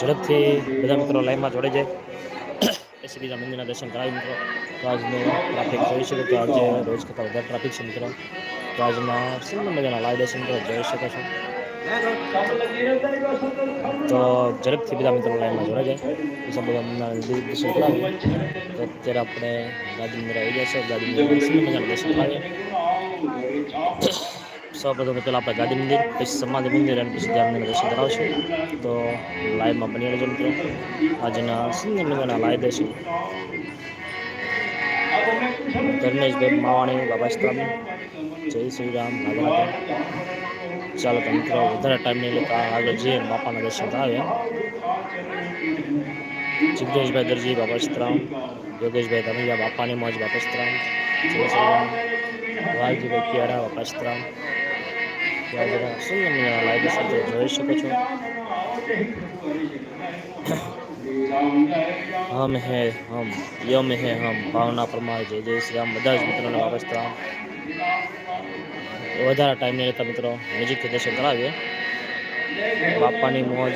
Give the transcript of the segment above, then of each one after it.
ઝડપથી બધા મિત્રો લાઈનમાં જોડે જાય. એસીબીના મંદિરના દર્શન કરાવી મિત્રો. તો આજનો ટ્રાફિક જોઈ શકો તો આજે રોજ કરતાં વધારે ટ્રાફિક છે મિત્રો. તો આજના સુંદર મજાના લાઈવ દર્શન મિત્રો જોઈ શકો છો. તો ઝડપથી બધા મિત્રો લાઈનમાં જોડે જાય. બધા મંદિરના દર્શન કરાવી. તો અત્યારે આપણે ગાદી મંદિર આવી જશે છે. મંદિર સુંદર મજાના દર્શન કરાવીએ. સૌપ્રથમ તો પહેલાં આપણે ગાંધી મંદિર પછી સમાધિ મંદિર અને પછી ધ્યાન મંદિર દર્શન કરાવશું તો લાઈવમાં બની રહેજો મિત્રો આજના સુંદર મજાના લાઈવ દર્શન ધર્મેશભાઈ માવાણી બાબા સ્વામી જય શ્રી રામ રાધા ચાલો તો મિત્રો વધારે ટાઈમ નહીં લેતા આગળ જઈએ અને બાપાના દર્શન કરાવ્યા જિગ્નેશભાઈ દરજી બાબા સ્તરામ યોગેશભાઈ ધમૈયા બાપાની મોજ બાપા સ્તરામ જય શ્રી રામ વાલજીભાઈ કિયારા બાપા સ્તરામ ત્યાં જરા સુંદર મજાના લાઈવ દર્શન તમે જોઈ શકો છો હમ હે હમ યમ હે હમ ભાવના પરમાર જય જય શ્રી રામ બધા જ મિત્રોને વાપસ રામ વધારે ટાઈમ નહીં લેતા મિત્રો નજીકથી દર્શન કરાવીએ બાપાની મોજ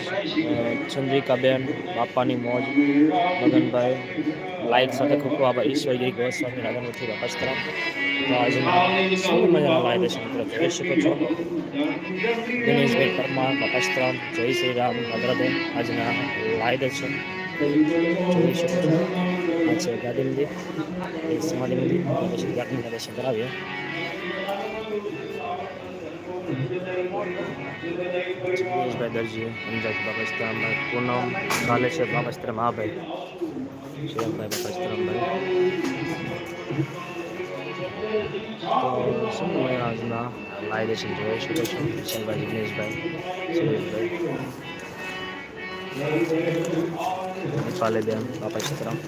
અ, ચંદ્રિકાબેન બાપાની મોજ મગનભાઈ લાઈક સાથે ખૂબ ખૂબ આભાર ઈશ્વરગીરી ગોસ્વામી. રાધામૂર્તિ રામ તો આજે સુંદર મજાના લાઈવ દર્શન મિત્રો જોઈ શકો છો. દિનેશભાઈ પરમાર બાપસ રામ જય શ્રી રામ ભદ્રબેન આજના લાઈવ દર્શન. જોઈ શકો છો. આ છે ગાંધી મંદિર. સમાધિ મંદિર. પછી ગાંધીના દર્શન કરાવીએ. જિગ્નેશભાઈ દરજી અંજાજ બાપસ્તરામ પૂનમ કાલે છે બાપસ્તરામ હા ભાઈ શ્રીરામભાઈ બાપસ્તરામભાઈ તો શું મને આજના લાઈવ દર્શન જોઈ શકો છો કિશનભાઈ જિગ્નેશભાઈ સુરેશભાઈ પાલેબેન બાપસ્તરામ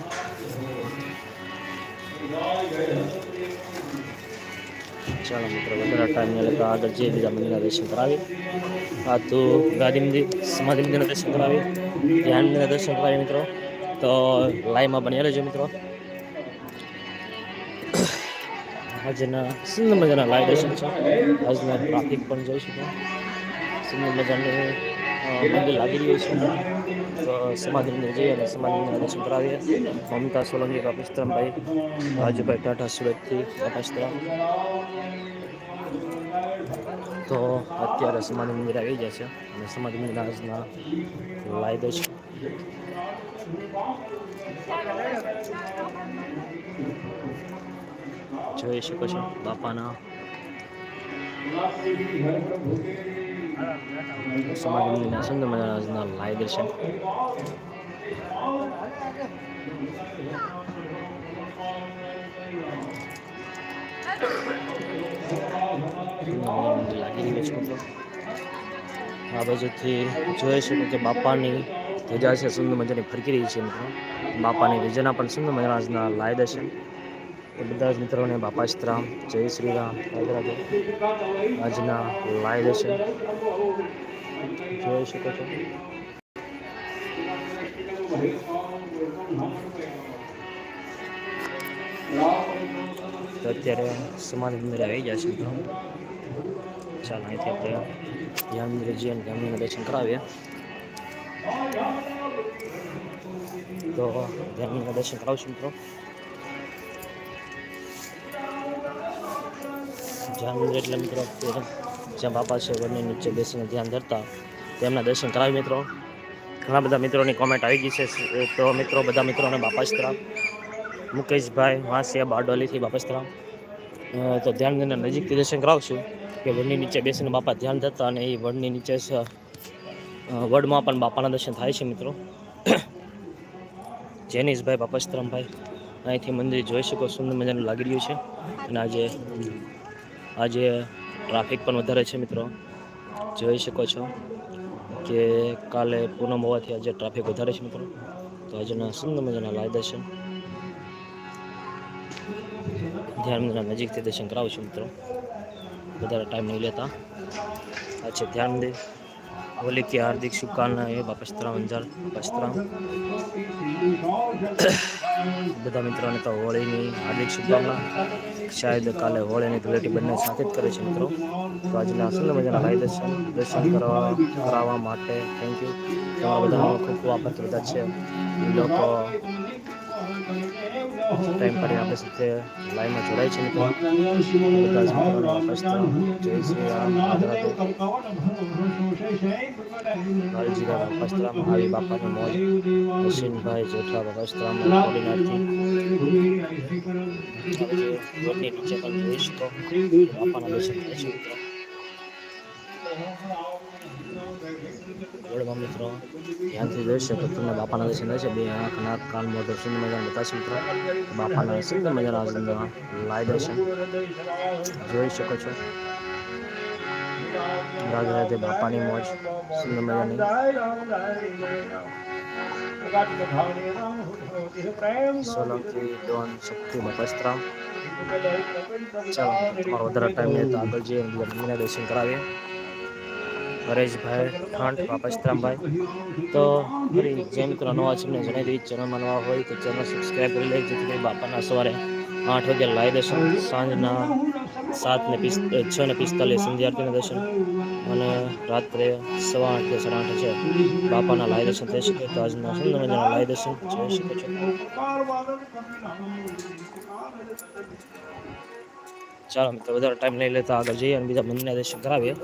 ચાલો મિત્રો વધારે ટાઈમ નહીં લેતા આગળ જે બીજા મંદિરના દર્શન કરાવી આ તો ગાંધી મંદિર સમાધિ મંદિરના દર્શન કરાવી ધ્યાન મંદિરના દર્શન કરાવી મિત્રો તો લાઈવમાં બની રહેજો મિત્રો. આજના સુંદર મજાના લાઈવ દર્શન છે. આજના ટ્રાફિક પણ જોઈ શકો. સુંદર મજાનું મંદિર લાગી રહ્યું છે. તો સમાધિ મંદિર જઈએ અને સમાધિ મંદિરના દર્શન કરાવીએ. મમતા સોલંકી કાપિસ્તરામભાઈ રાજુભાઈ ટાટા સુરતથી કાપિસ્તરામ તો અત્યારે સમાધિ મંદિર આવી ગયા છે. અને સમાધિ મંદિર આજના લાઈવ દર્શન જોઈ શકો છો બાપાના સમાધિ મંદિરના સુંદર મજાના લાઈવ દર્શન. લાગી રહ્યું છે. આ બાજુથી જોઈ શકો કે બાપાની ધજા છે સુંદર મજાની ફરકી રહી છે મિત્રો. બાપાની વિજયના પણ સુંદર મજાના આજના લાય દર્શન તો બધા જ મિત્રોને બાપા રામ, જય શ્રી રામ રાધે રાધે આજના લાય દર્શન જોઈ શકો છો. તો અત્યારે સમાધિ મંદિર આવી ગયા છે મિત્રો. ચાલો અહીંથી આપણે ધ્યાન મંદિરે જઈએ અને ધ્યાન મંદિરના દર્શન કરાવીએ. તો ધ્યાન મંદિરના દર્શન કરાવશું મિત્રો ધ્યાન મંદિર એટલે મિત્રો કે જ્યાં બાપા છે વડની નીચે બેસીને ધ્યાન ધરતા તેમના દર્શન કરાવી મિત્રો ઘણા બધા મિત્રોની કોમેન્ટ આવી ગઈ છે તો મિત્રો બધા મિત્રોને બાપાસ્તરામ મુકેશભાઈ વાંસિયા બારડોલીથી બાપાસ્તરામ અ, તો ધ્યાન મંદિરના નજીકથી દર્શન કરાવશું કે વડની નીચે બેસીને બાપા ધ્યાન ધરતા અને એ વડની નીચે સ- અ, વડમાં પણ બાપાના દર્શન થાય છે મિત્રો. જેનીશભાઈ બાપસ્તરામભાઈ અહીંથી મંદિર જોઈ શકો, સુંદર મજાનું લાગી રહ્યું છે. અને આજે આજે ટ્રાફિક પણ વધારે છે મિત્રો. જોઈ શકો છો કે કાલે પૂનમ હોવાથી આજે ટ્રાફિક વધારે છે મિત્રો. તો આજના સુંદર મજાના લાય દર્શન. ધ્યાન મંદિરના નજીકથી દર્શન કરાવું છું મિત્રો. વધારે ટાઈમ નહીં લેતા. આ છે ધ્યાન મંદિર. होली की हार्दिक शुभकामनाएं બાપસ્તરામ અંજાર બાપસ્તરામ બધા મિત્રોને તો હોળીની હાર્દિક શુભકામના શાયદ કાલે હોળીની ધૂળેટી બંને સાથે જ કરે છે મિત્રો તો આજના સુંદર મજાના લાઈ દર્શન દર્શન કરવા કરાવવા માટે થેન્ક યુ તમારા બધાનો ખૂબ ખૂબ આભાર બધા છે એ લોકો ટાઈમ કાઢીને આપણે સાથે લાઈવમાં જોડાય છે મિત્રો. બધા જ મિત્રોને બાપસ્તરામ જય શ્રી રામ રાધે રાધે આવી બાપાની મોજ અશ્વિનભાઈ જેઠા બાપસ્તરામ કોડીનાથથી રોડની નીચે પણ જોઈ શકો બાપાના દર્શન થાય છે. મિત્રો ગોળમાં મિત્રો. ધ્યાનથી જોઈ શકો તમને બાપાના દર્શન થાય છે. બે આંખ, નાક, કાન, મોઢું દર્શન મજાના બતાશે મિત્રો. બાપાના સુંદર મજાના આજના લાય દર્શન. જોઈ શકો છો. રાજા રાધે બાપાની મોજ સુંદર મજાની. સોલંકી, ડોન, શક્તિ, બપસ્ત્રામ. ચાલો તમારો વધારે ટાઈમ નહીં તો આગળ જઈએ દર્શન કરાવીએ. હરેશભાઈ ઠાંડ બાપસ્તરામભાઈ તો ફરી જે મિત્રો, નવા છે એમને જણાવી દઈએ ચેનલમાં નવા હોય તો ચેનલ સબસ્ક્રાઈબ કરી લે જેથી કરી બાપાના સવારે આઠ વાગે લાઈ દર્શન સાંજના સાત ને પિસ્ત છ ને પિસ્તાલીસ સંધ્યાર્થીના દર્શન. અને રાત્રે સવા આઠ સાડા આઠ છે. બાપાના લાઈ દર્શન થઈ શકે તો આજના સુંદર મજાના લાઈ દર્શન જોઈ શકો છો ચાલો મિત્રો, વધારે ટાઈમ લઈ લેતા આગળ જઈએ અને બીજા મંદિરના દર્શન કરાવીએ.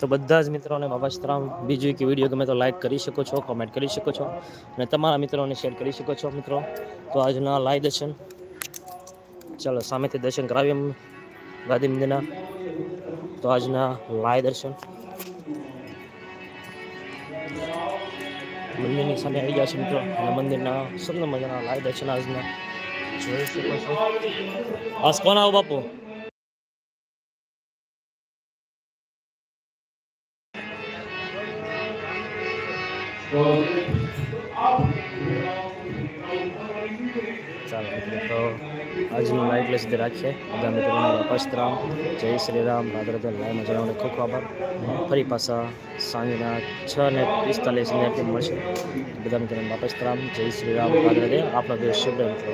તો બધા જ મિત્રોને બાબાશ્રામ બીજું કે વીડિયો ગમે તો લાઈક કરી શકો છો કોમેન્ટ કરી શકો છો અને તમારા મિત્રોને શેર કરી શકો છો મિત્રો. તો આજના લાઈ દર્શન. ચાલો સામેથી દર્શન કરાવીએ એમ ગાંધી મંદિરના. તો આજના લાય દર્શન. મંદિરની સામે આવી ગયા છે મિત્રો અને મંદિરના સુંદર મજાના લાય દર્શન આજના. જોઈ શકો છો. આસ કોણ આવો બાપુ? ચાલો તો આજનું લાઈવ એટલે સુધી રાખીએ. બધા મિત્રોને વાપસ્તરામ જય શ્રી રામ. રાધે રાધે. લાઈવમાં જણાવને ખૂબ ખૂબ આભાર. ફરી પાછા સાંજના છ ને પિસ્તાલીસ મિનિટથી મળશે. બધા મિત્રોને વાપસ્તરામ જય શ્રી રામ. રાધે આપણો દેશ શુભ મિત્રો.